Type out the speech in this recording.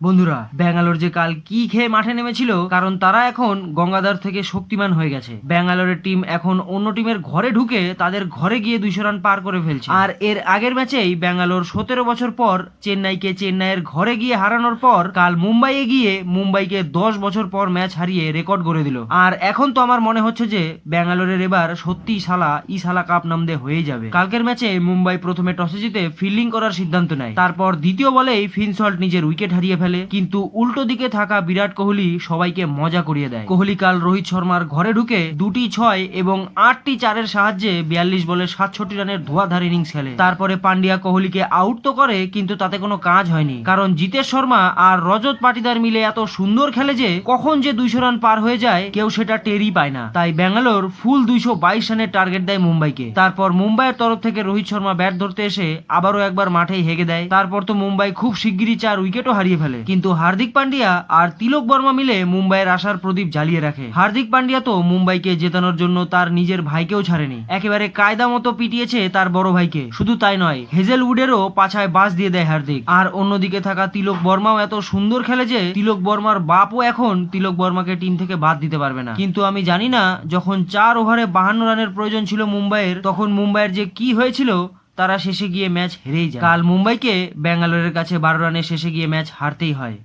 বন্ধুরা, ব্যাঙ্গালোর যে কাল কি খেয়ে মাঠে নেমেছিল, কারণ তারা এখন গঙ্গাধর থেকে শক্তিমান হয়ে গেছে। ব্যাঙ্গালোরের টিম এখন অন্য টিমের ঘরে ঢুকে তাদের ঘরে গিয়ে দুইশো রান পার করে ফেলছে। আর এর আগের ম্যাচেই ব্যাঙ্গালোর সতেরো বছর পর চেন্নাইকে চেন্নাইয়ের ঘরে গিয়ে হারানোর পর কাল মুম্বাইয়ে গিয়ে মুম্বাইকে দশ বছর পর ম্যাচ হারিয়ে রেকর্ড করে দিল। আর এখন তো আমার মনে হচ্ছে যে ব্যাঙ্গালোরের এবার সত্যি সালা ই সালা কাপ নামদে হয়ে যাবে। কালকের ম্যাচে মুম্বাই প্রথমে টসে জিতে ফিল্ডিং করার সিদ্ধান্ত নেয়। তারপর দ্বিতীয় বলেই ফিনসল্ট নিজের উইকেট হারিয়ে কিন্তু উল্টো দিকে থাকা বিরাট কোহলি সবাইকে মজা করিয়ে দেয়। কোহলি কাল রোহিত শর্মার ঘরে ঢুকে দুটি ছয় এবং আটটি চারের সাহায্যে বিয়াল্লিশ বলে সাতষট্টি রানের ধোয়াধার ইনিংস খেলে। তারপরে পান্ডিয়া কোহলিকে আউট তো করে, কিন্তু তাতে কোনো কাজ হয়নি। কারণ জিতেশ শর্মা আর রজত পাটিদার মিলে এত সুন্দর খেলে যে কখন যে দুইশো রান পার হয়ে যায়, কেউ সেটা টেরই পায় না। তাই ব্যাঙ্গালোর ফুল দুইশো বাইশ রানের টার্গেট দেয় মুম্বাইকে। তারপর মুম্বাইয়ের তরফ থেকে রোহিত শর্মা ব্যাট ধরতে এসে আবারও একবার মাঠেই হেগে দেয়। তারপর তো মুম্বাই খুব শিগগিরই চার উইকেটও হারিয়ে ফেলে। কিন্তু হার্দিক পান্ডিয়া আর তিলক বর্মা মিলে মুম্বাইয়ের আশার প্রদীপ জ্বালিয়ে রাখে। হার্দিক পান্ডিয়া তো মুম্বাইকে জেতানোর জন্য তার নিজের ভাইকেও ছাড়েনি। একেবারে কায়দা মতো পিটিয়েছে তার বড় ভাইকে। শুধু তাই নয়, হেজেলউডেরও পাছায় বাস দিয়ে দেয় হার্দিক। আর অন্যদিকে থাকা তিলক বর্মাও এত সুন্দর খেলে যে তিলক বর্মার বাপও এখন তিলক বর্মাকে টিম থেকে বাদ দিতে পারবে না। কিন্তু আমি জানি না, যখন চার ওভারে বাহান্ন রানের প্রয়োজন ছিল মুম্বাইয়ের, তখন মুম্বাইয়ের যে কি হয়েছিল তারা শেষে গিয়ে ম্যাচ হেরেই যায়। কাল মুম্বাইকে ব্যাঙ্গালোরের কাছে বারো রানে শেষে গিয়ে ম্যাচ হারতেই হয়।